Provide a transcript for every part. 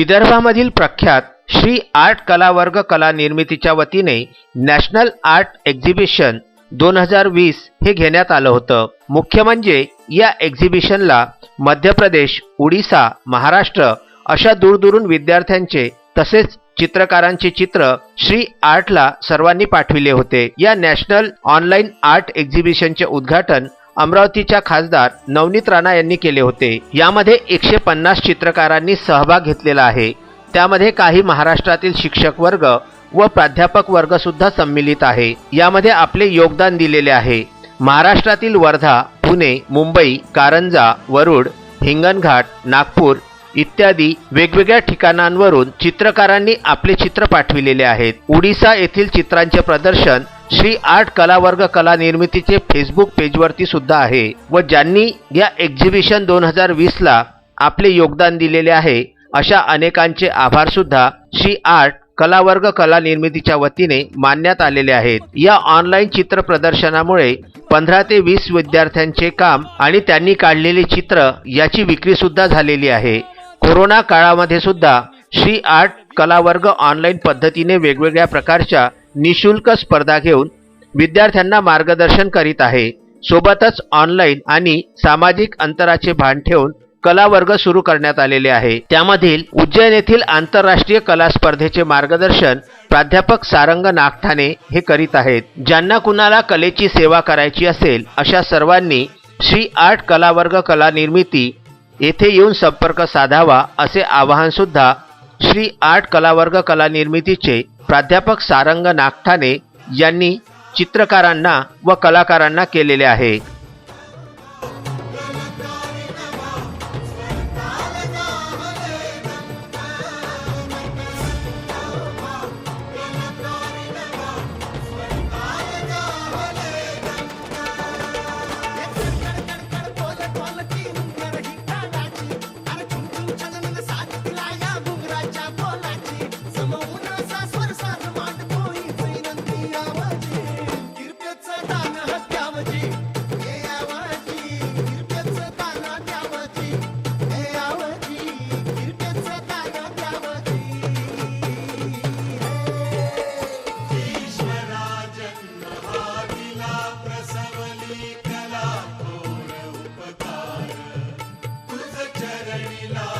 विदर्भामधील प्रख्यात श्री आर्ट कला वर्ग कला निर्मितीच्या वतीने नॅशनल आर्ट एक्झिबिशन दोन हजार वीस हे घेण्यात आलं होतं. मुख्य म्हणजे या एक्झिबिशनला मध्य प्रदेश उडीसा महाराष्ट्र अशा दूरदूरून विद्यार्थ्यांचे तसेच चित्रकारांचे चित्र श्री आर्टला सर्वांनी पाठविले होते. या नॅशनल ऑनलाईन आर्ट एक्झिबिशनचे उद्घाटन अमरावतीच्या खासदार नवनीत राणा यांनी केले होते. यामध्ये एकशे पन्नास चित्रकारांनी सहभाग घेतलेला आहे. त्यामध्ये काही महाराष्ट्रातील शिक्षक वर्ग व प्राध्यापक वर्ग सुद्धा सम्मिलित आहे. यामध्ये आपले योगदान दिलेले आहे. महाराष्ट्रातील वर्धा पुणे मुंबई कारंजा वरुड हिंगणघाट नागपूर इत्यादी वेगवेगळ्या ठिकाणांवरून चित्रकारांनी आपले चित्र पाठविलेले आहेत. उडीसा येथील चित्रांचे प्रदर्शन श्री आर्ट कलावर्ग कला निर्मितीचे फेसबुक पेजवरती सुद्धा आहे व ज्यांनी या एक्झिबिशन दोन हजार वीसला आपले योगदान दिलेले आहे अशा अनेकांचे आभारसुद्धा श्री आर्ट कलावर्ग कला निर्मितीच्या वतीने मानण्यात आलेले आहेत. या ऑनलाईन चित्र प्रदर्शनामुळे पंधरा ते वीस विद्यार्थ्यांचे काम आणि त्यांनी काढलेले चित्र याची विक्री सुद्धा झालेली आहे. कोरोना काळामध्ये सुद्धा श्री आर्ट कलावर्ग ऑनलाईन पद्धतीने वेगवेगळ्या प्रकारच्या निशुल्क स्पर्धा घेऊन विद्यार्थ्यांना मार्गदर्शन करीत आहे. सोबतच ऑनलाईन आणि सामाजिक अंतराचे भान ठेवून कला वर्ग सुरू करण्यात आलेले आहे. त्यामधील उज्जैन येथील आंतरराष्ट्रीय कला स्पर्धेचे मार्गदर्शन प्राध्यापक सारंग नागठाणे हे करीत आहेत. ज्यांना कुणाला कलेची सेवा करायची असेल अशा सर्वांनी श्री आर्ट कला वर्ग कला निर्मिती येथे येऊन संपर्क साधावा असे आवाहन सुद्धा श्री आर्ट कला वर्ग कला निर्मितीचे प्राध्यापक सारंग नागठाणे यांनी चित्रकारांना व कलाकारांना केलेले आहे. Love.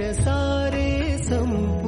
सारे संपू